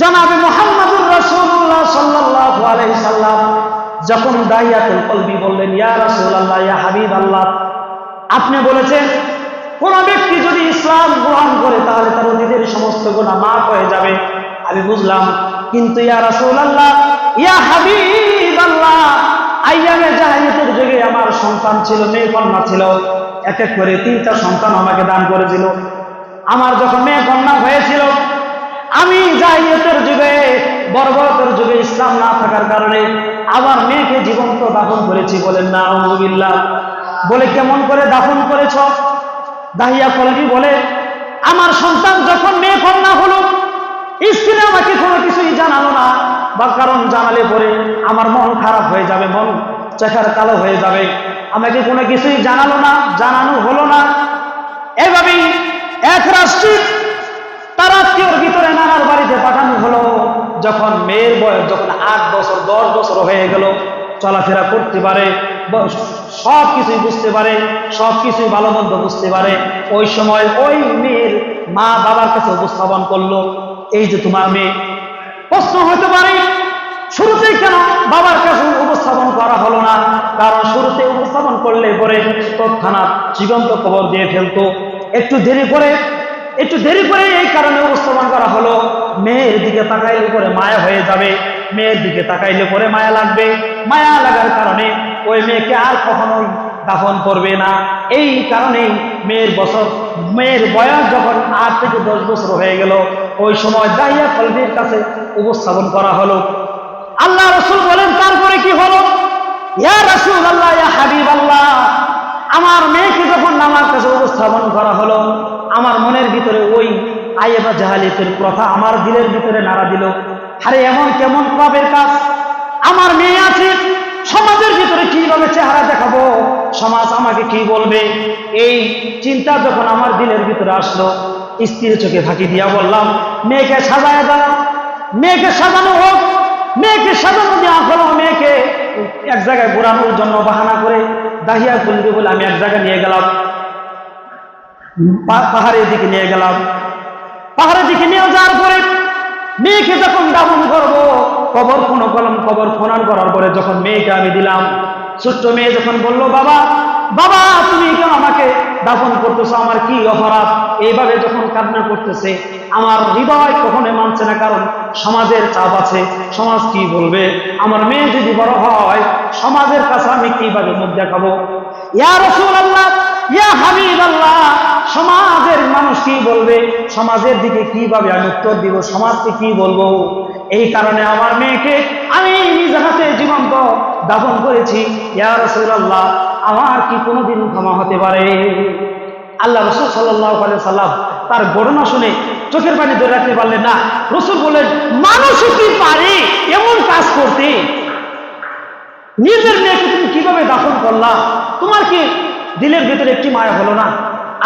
জনাবে মোহাম্মদুর রাসূলুল্লাহ সাল্লাল্লাহু আলাইহি সাল্লাম, যখন দাইয়াতুল কলবি বললেন, ইয়া রাসূলুল্লাহ, ইয়া হাবিব আল্লাহ আপনি বলেছেন, কোন ব্যক্তি যদি ইসলাম গ্রহণ করে, তাহলে তার অতীতের সমস্ত গুনাহ মাফ হয়ে যাবে। আমি বুঝলাম, কিন্তু ইয়া রাসূলুল্লাহ, ইয়া হাবিবাল্লাহ, আইয়ামে জাহিলিয়াতের যুগে আমার সন্তান ছিল, মেয়ে কন্যা ছিল। এক এক করে তিনটা সন্তান আমাকে দান করেছিল। আমার যখন মেয়ে কন্যা হয়েছিল আমি জাহিলিয়াতের যুগে বর্বরতের যুগে ইসলাম না থাকার কারণে আমার মেয়েকে জীবন্ত দাফন করেছি বলেন না আলহামদুলিল্লাহ বলে কেমন করে দাফন করেছ? দাহিয়া কলবি বলে, আমার সন্তান যখন মেয়ে কন্যা হলো স্ত্রী আমাকে কোনো কিছুই জানালো না, বা কারণ জানালে পরে আমার মন খারাপ হয়ে যাবে, মন চেখার কালো হয়ে যাবে। আমাকে কোনো কিছুই জানালো না, জানানো হলো না। এভাবেই এক রাষ্ট্রের তার আত্মীয়র ভিতরে নানার বাড়িতে পাঠানো হলো, যখন মেয়ের বয়স যখন আট বছর, দশ বছর হয়ে গেল, চলাফেরা করতে পারে সব কিছুই বুঝতে পারে, সব কিছুই ভালো মন্দ বুঝতে পারে। ওই সময় ওই মেয়ের মা বাবার কাছে উপস্থাপন করল, এই যে তোমার মেয়ে, প্রশ্ন হতে পারে, শুরুতেই কেন বাবার কাছে উপস্থাপন করা হলো না? কারণ শুরুতে উপস্থাপন করলে পরে তৎক্ষণাৎ জীবন্ত খবর দিয়ে ফেলতো। একটু দেরি করে একটু দেরি করে এই কারণে উপস্থাপন করা হলো। মেয়ের দিকে তাকাইলে পরে মায়া হয়ে যাবে। মেয়ের দিকে তাকাইলে পরে মায়া লাগবে। মায়া লাগার কারণে ওই মেয়েকে আর কখনোই দাফন করবে না। এই কারণেই মেয়ের বছর, মেয়ের বয়স যখন আট থেকে দশ বছর হয়ে গেল, ওই সময় দাহিয়া কলবির কাছে উপস্থাপন করা হলো। আল্লাহ রসুল বলেন, তারপরে কি হলো? ইয়া রসুল আল্লাহ হাবিব আল্লাহ আমার মেয়েকে যখন আমার কাছে উপস্থাপন করা হলো, আমার মনের ভিতরে ওই আইবা জাহালিয়াতের প্রথা আমার দিলের ভিতরে নাড়া দিল। আরে, এমন কেমন পাপের কাজ? আমার মেয়ে আছে, সমাজের ভিতরে কীভাবে চেহারা দেখাবো? সমাজ আমাকে কি বলবে? এই চিন্তা যখন আমার দিলের ভিতরে আসলো, স্ত্রীর চোখে ফাঁকি দিয়া বললাম, মেয়েকে সাজায় দাও, মেয়েকে সাজানো হোক, মেয়েকে সাজানো দেওয়া হলো, মেয়েকে এক জায়গায় ঘোরানোর জন্য বাহানা করে দাহিয়া ফুলবে বলে আমি এক জায়গায় নিয়ে গেলাম। পাহাড়ের দিকে নিয়ে গেলাম। পাহাড়ের দিকে নিয়ে যাওয়ার পরে মেয়েকে যখন দাফন করব, কবর ফোন কলম কবর খোনার করার পরে যখন মেয়েকে আমি দিলাম, ছোট্ট মেয়ে যখন বলল, বাবা বাবা, তুমি কেন আমাকে দাফন করতেছো? আমার কি অপরাধ? এইভাবে যখন কান্না করতেছে, আমার হৃদয় কখনো মানছে না, কারণ সমাজের চাপ আছে। সমাজ কি বলবে? আমার মেয়ে যদি বড় হয়, সমাজের কাছে আমি কীভাবে মুখ দেখাবো? ইয়া রসুল আল্লাহ ইয়া আল্লাহ সমাজের মানুষ কি বলবে? সমাজের দিকে কীভাবে আমি উত্তর দিব? সমাজকে কি বলব? এই কারণে আমার মেয়েকে দাফন করেছি। ইয়া রাসূলুল্লাহ, আমার কি কোনোদিন ক্ষমা হতে পারে? আল্লাহ রসুল আলাইহি সাল্লাম তার ঘটনা শুনে চোখের পানি ধরে রাখতে পারলেন না। রসুল বললেন মানুষও কি পারে এমন কাজ করতে। নিজের মেয়েকে তুমি কীভাবে দাফন করলা? তোমার কি দিলের ভিতরে একটি মায়া হলো না?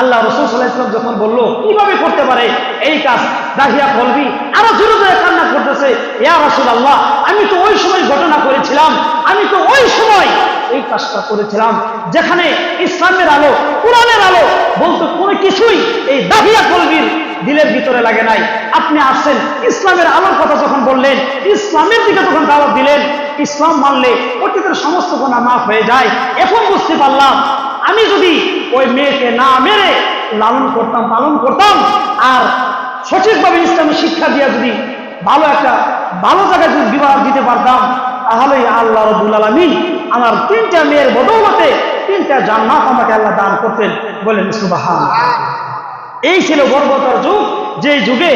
আল্লাহ রসুল সাল্লাহ ইসলাম যখন বলল, কীভাবে করতে পারে? এই কাজ দাহিয়া বলবি আরও জোরে জোরে কান্না করতেছে। ইয়া রসুল আল্লাহ আমি তো ওই সময় ঘটনা করেছিলাম আমি তো ওই সময় এই কাজটা করেছিলাম, যেখানে ইসলামের আলো, কোরআনের আলো বলতো কোনো কিছুই এই দাহিয়া কলবির দিলের ভিতরে লাগে নাই। আপনি আসছেন, ইসলামের আলোর কথা যখন বললেন, ইসলামের দিকে যখন দাওয়াত দিলেন, ইসলাম মানলে অতীতের সমস্ত গোনা মাফ হয়ে যায়। এখন বুঝতে পারলাম, আমি যদি ওই মেয়েকে না মেরে লালন করতাম, পালন করতাম, আর সঠিকভাবে ইসলামী শিক্ষা দিয়ে যদি ভালো একটা, ভালো জায়গায় যদি বিবাহ দিতে পারতাম তাহলে আল্লাহ রবুল আলমিন আমার তিনটা মেয়ের বদৌলতে তিনটা জান্নাত আমাকে আল্লাহ দান করতেন বলেন সুবাহান এই ছিল গর্বতার যুগ, যে যুগে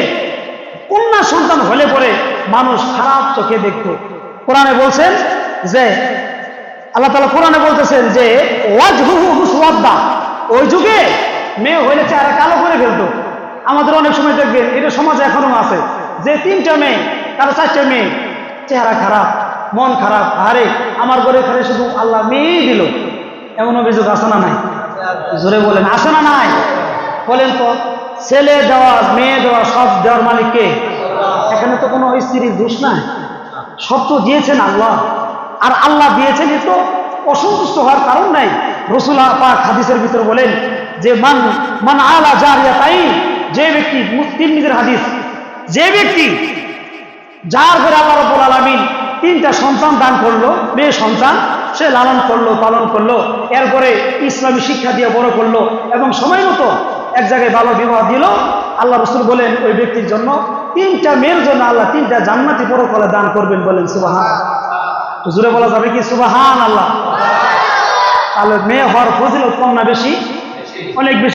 কন্যা সন্তান হলে পরে মানুষ খারাপ চোখে দেখত। কোরআনে বলছেন যে, আল্লাহ তালা কোরআনে বলতেছেন যে ওই যুগে মেয়ে হইলে চেহারা কালো করে ফেলতো। আমাদের অনেক সময় দেখবেন, এটা সমাজে এখনও আছে, যে তিনটা মেয়ে, কারও চারটে মেয়ে, চেহারা খারাপ। মন খারাপ। আরে, আমার ঘরে এখানে শুধু আল্লাহ মেয়েই দিল। এমন অভিযোগ আছে না নাই? জোরে বলেন, আছে না নাই? বলেন তো, ছেলে দেওয়া, মেয়ে দেওয়া সব দেওয়ার মালিককে এখানে তো কোনো স্ত্রীর দোষ নাই। সব তো দিয়েছেন আল্লাহ। আর আল্লাহ দিয়েছেন এ তো অসন্তুষ্ট হওয়ার কারণ নাই। রসুল পাক হাদিসের ভিতর বলেন যে, মান মান আলা জারিয়া তাই যে ব্যক্তি মুসলিম নিজের হাদিস, যে ব্যক্তি, যার করে আল্লাহ রব্বুল আলমিন তিনটা সন্তান দান করল, মেয়ে সন্তান, সে লালন করল, পালন করল, এরপরে ইসলামী শিক্ষা দিয়ে বড় করল এবং সময় মতো এক জায়গায় ভালো বিবাহ দিল। আল্লাহ রসুল বলেন, ওই ব্যক্তির জন্য তিনটা মেয়ের জন্য আল্লাহ তিনটা জান্নাতি পরকালে দান করবেন বলেন সুবাহান জুড়ে বলা যাবে কি সুবাহান আল্লাহ তাহলে মেয়ে হওয়ার ফজিলত কম না বেশি? অনেক বেশি।